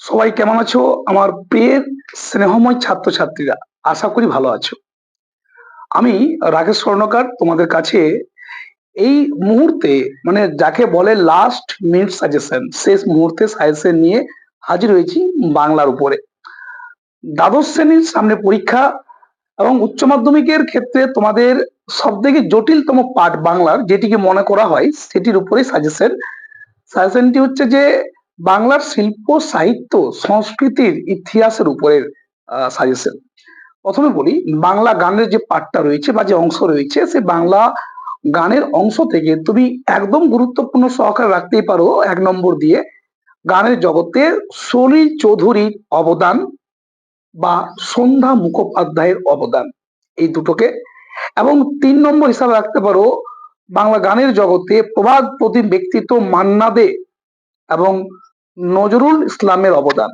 সবাই কেমন আছো? আমার প্রিয়ের স্নেহময় ছাত্রছাত্রীরা, আশা করি ভালো আছো। আমি রাকেশ স্বর্ণকার তোমাদের কাছে এই মুহূর্তে মানে যাকে বলে লাস্ট মিনিট সাজেশন শেষ মুহূর্তে সাজেশন নিয়ে হাজির হয়েছি বাংলার উপরে। দ্বাদশ শ্রেণির সামনে পরীক্ষা এবং উচ্চ মাধ্যমিকের ক্ষেত্রে তোমাদের সব থেকে জটিলতম পাঠ বাংলার, যেটিকে মনে করা হয়, সেটির উপরে সাজেশন সাজেশনটি হচ্ছে যে বাংলার শিল্প সাহিত্য সংস্কৃতির ইতিহাসের উপরের সাজেশন প্রথমে বলি, বাংলা গানের যে পাঠটা রয়েছে বা যে অংশ রয়েছে, সে বাংলা গানের অংশ থেকে তুমি একদম গুরুত্বপূর্ণ সহকারে রাখতেই পারো এক নম্বর দিয়ে। গানের জগতে সলিল চৌধুরীর অবদান বা সন্ধ্যা মুখোপাধ্যায়ের অবদান, এই দুটোকে। এবং তিন নম্বর হিসাবে রাখতে পারো, বাংলা গানের জগতে প্রবাদ প্রতিম ব্যক্তিত্ব মান্না দে এবং নজরুল ইসলামের অবদান।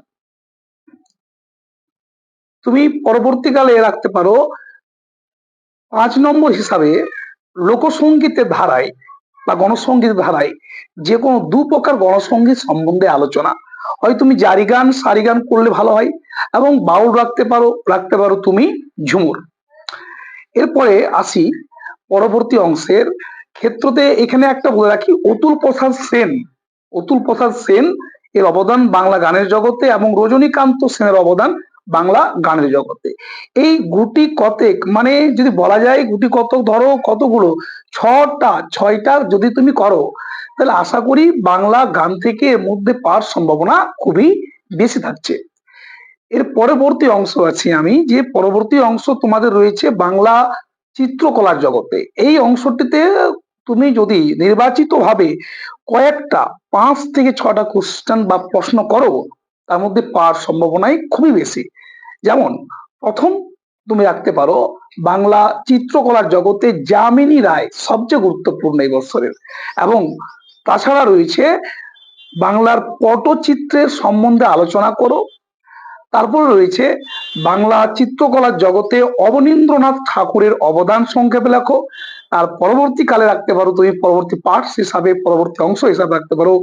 তুমি পরবর্তীকালে রাখতে পারো, পাঁচ নম্বর হিসাবে লোকসঙ্গীতের ধারায় বা গণসঙ্গীতের ধারায় যে কোনো দু প্রকার গণসঙ্গীত সম্বন্ধে আলোচনা। হয় তুমি জারি গান, সারি গান করলে ভালো হয় এবং বাউল রাখতে পারো রাখতে পারো তুমি ঝুমুর। এরপরে আসি পরবর্তী অংশের ক্ষেত্রতে এখানে একটা বলে রাখি, অতুল প্রসাদ সেন। অতুল প্রসাদ সেন এর অবদান বাংলা গানের জগতে এবং রজনীকান্ত সেনের অবদান বাংলা গানের জগতে। এই গুটি কতেক মানে যদি বলা যায় গুটি কতক, ধরো কতগুলো? ছটা, ছয়টা যদি তুমি করো, তাহলে আশা করি বাংলা গান থেকে এর মধ্যে পাওয়ার সম্ভাবনা খুবই বেশি থাকছে। এর পরবর্তী অংশ আছে আমি, যে পরবর্তী অংশ তোমাদের রয়েছে বাংলা চিত্রকলার জগতে। এই অংশটিতে তুমি যদি নির্বাচিত ভাবে কয়েকটা পাঁচ থেকে ছটা কোশ্চেন বা প্রশ্ন করো, তার মধ্যে পাওয়ার সম্ভাবনাই খুবই বেশি। যেমন, প্রথম তুমি রাখতে পারো, বাংলা চিত্রকলার জগতে যামিনী রায় সবচেয়ে গুরুত্বপূর্ণ এই বছরের। এবং তাছাড়া রয়েছে, বাংলার পটচিত্রের সম্বন্ধে আলোচনা করো। তারপর রয়েছে, বাংলা চিত্রকলার জগতে অবনীন্দ্রনাথ ঠাকুরের অবদান সংক্ষেপে লেখো। আর পরবর্তীকালে রাখতে পারো তুমি, পরবর্তী পার্টস হিসাবে, পরবর্তী অংশ হিসাবে রাখতে পারো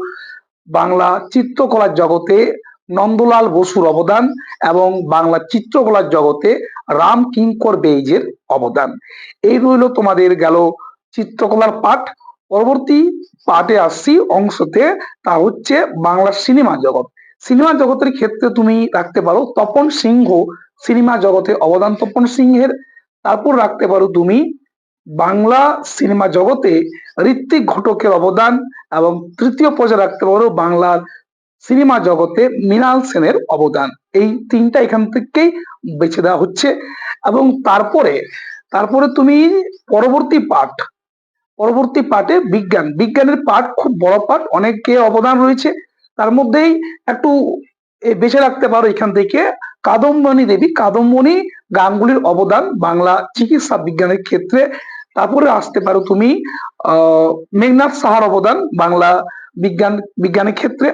বাংলা চিত্রকলার জগতে নন্দলাল বসুর অবদান এবং বাংলা চিত্রকলার জগতে রাম কিঙ্কর বেইজের অবদান। এই রইল তোমাদের গেল চিত্রকলার পাঠ। পরবর্তী পাঠে আসছি অংশতে, তা হচ্ছে বাংলা সিনেমা জগৎ। সিনেমা জগতের ক্ষেত্রে তুমি রাখতে পারো তপন সিংহ সিনেমা জগতে অবদান তপন সিংহের। তারপর রাখতে পারো তুমি বাংলা সিনেমা জগতে ঋত্বিক ঘটকের অবদান এবং তৃতীয় পর্যায়ে রাখতে পারো বাংলার সিনেমা জগতে মৃণাল সেনের অবদান। এই তিনটা এখান থেকেই বেছে দেওয়া হচ্ছে এবং তারপরে তারপরে তুমি পরবর্তী পাঠ, পরবর্তী পাঠে বিজ্ঞান। বিজ্ঞানের পাঠ খুব বড় পাঠ, অনেকে অবদান রয়েছে। তার মধ্যেই একটু বেছে রাখতে পারো এখান থেকে, কাদম্বনী দেবী, কাদম্বনী গানগুলির অবদান বাংলা চিকিৎসা বিজ্ঞানের ক্ষেত্রে তারপরে আসতে পারো তুমি, আহ মেঘনাথ সাহার অবদান বাংলা বিজ্ঞান, বিজ্ঞানের ক্ষেত্রে।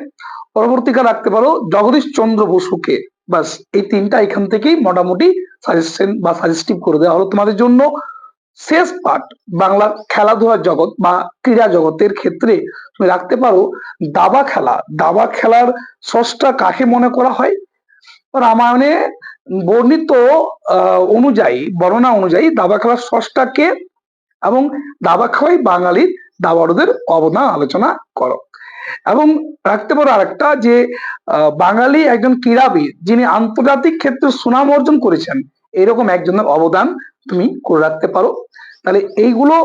পরবর্তীকাল রাখতে পারো জগদীশ চন্দ্র বসুকে। বাস এই তিনটা এখান থেকেই মোটামুটি সাজেশন বা সাজেস্টিভ করে দেওয়া হলো তোমাদের জন্য। শেষ পার্ট বাংলার খেলাধুলার জগৎ বা ক্রীড়া জগতের ক্ষেত্রে তুমি রাখতে পারো দাবা খেলা। দাবা খেলার সষ্টা কাকে মনে করা হয়? রামায়ণে বর্ণিত অনুযায়ী, বর্ণনা অনুযায়ী দাবা খেলার সষ্টাকে এবং দাবা খাওয়াই বাঙালির দাবাড়ুদের অবদান আলোচনা করো। এবং রাখতে পারো আরেকটা যে বাঙালি একজন ক্রীড়াবিদ যিনি আন্তর্জাতিক ক্ষেত্রে সুনাম অর্জন করেছেন, এরকম একজনের অবদান তুমি করে রাখতে পারো। তাহলে এইগুলো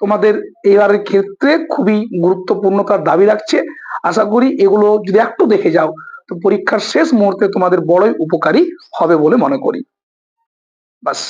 তোমাদের এবারের ক্ষেত্রে খুবই গুরুত্বপূর্ণতার দাবি রাখছে। আশা করি এগুলো যদি একটু দেখে যাও, তো পরীক্ষার শেষ মুহূর্তে তোমাদের বড়ই উপকারী হবে বলে মনে করি। বাস।